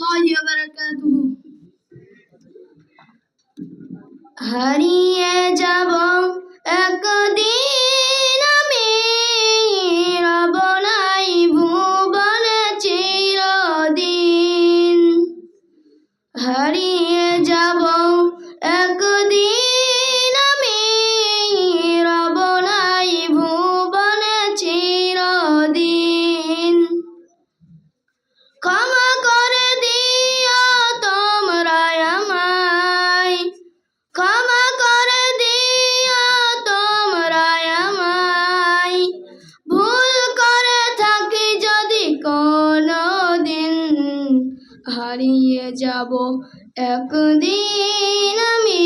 الله وبركاته হারিয়ে যাব হারিয়ে যাব। একদিন আমি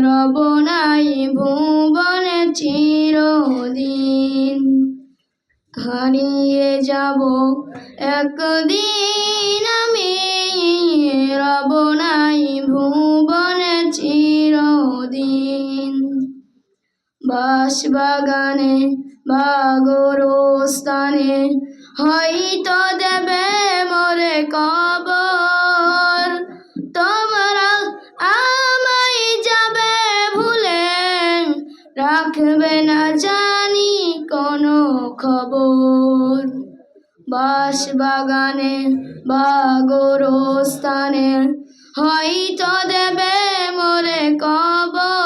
রব নাই ভুবনে চিরদিন। হারিয়ে যাব। একদিন আমি রব নাই ভুবনে চিরদিন। বাস বাগানে বাগরস্থানে হয়তো দেবে মরে কবর। তোমরা আমায় যাবে ভুলে। রাখবে না জানি কোনো খবর। বাস বাগানে বাগরস্থানে হয়তো দেবে মরে কবর।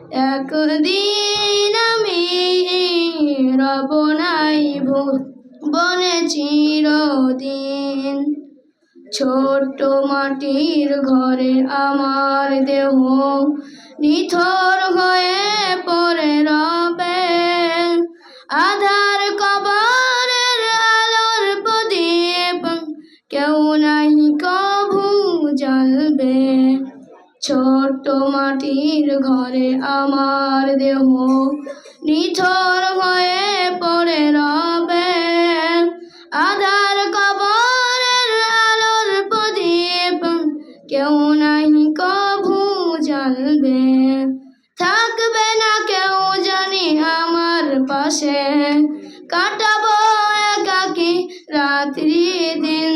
একদিন আমি রব নাই ভুবনে চিরদিন। ছোট্ট মাটির ঘরে আমার দেহ, নিথর হয়ে পড়ে রবে। আধার কবরের আলোর প্রদীপ, কেউ নাই কভু জ্বলবে। ছোট্ট মাটির ঘরে আমার দেহ নিথর হয়ে পড়ে রবে। আধার কবরের আলোর প্রদীপ, কেউ নাই কভু জ্বলবে। থাকবে না কেউ জানি আমার পাশে। কাটাবো একাকি রাত্রি দিন।